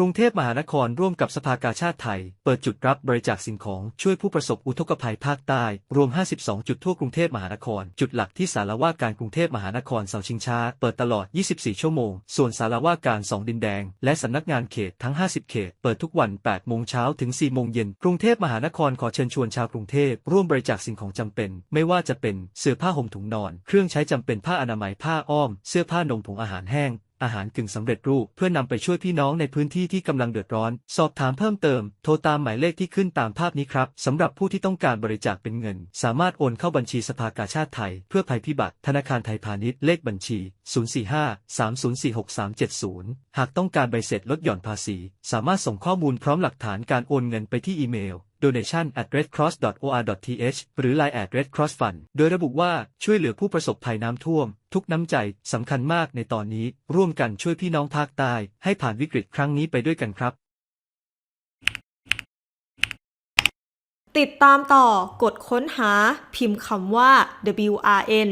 กรุงเทพมหานครร่วมกับสภากาชาติไทย เปิดจุดรับบริจาคสิ่งของช่วยผู้ประสบอุทกภัยภาคใต้ รวม 52 จุดทั่วกรุงเทพมหานคร จุดหลักที่สารว่าการกรุงเทพมหานครเสาชิงช้า เปิดตลอด 24 ชั่วโมง ส่วนสารว่าการ 2 ดินแดง และสำนักงานเขตทั้ง 50 เขต เปิดทุกวัน 8 โมงเช้าถึง 4 โมงเย็น กรุงเทพมหานครขอเชิญชวนชาวกรุงเทพร่วมบริจาคสิ่งของจำเป็น ไม่ว่าจะเป็นเสื้อผ้าห่มถุงนอน เครื่องใช้จำเป็นผ้าอนามัยผ้าอ้อม เสื้อผ้านมผงอาหารแห้ง อาหารกึ่งสำเร็จรูปเพื่อนำไปช่วยพี่น้องในพื้นที่ที่กำลังเดือดร้อน สอบถามเพิ่มเติม โทรตามหมายเลขที่ขึ้นตามภาพนี้ครับสำหรับผู้ที่ต้องการบริจาคเป็นเงิน สามารถโอนเข้าบัญชีสภากาชาติไทย เพื่อภัยพิบัติ ธนาคารไทยพาณิชย์เลขบัญชี 045-3046-370 หากต้องการใบเสร็จลดหย่อนภาษี สามารถส่งข้อมูลพร้อมหลักฐานการโอนเงินไปที่อีเมล donation at redcross.or.th หรือ line at redcross fund โดยระบุว่าช่วยเหลือผู้ประสบภัยน้ำท่วม ทุกน้ำใจสำคัญมากในตอนนี้ ร่วมกันช่วยพี่น้องภาคใต้ให้ผ่านวิกฤตครั้งนี้ไปด้วยกันครับ ติดตามต่อกดค้นหาพิมพ์คำว่า WRN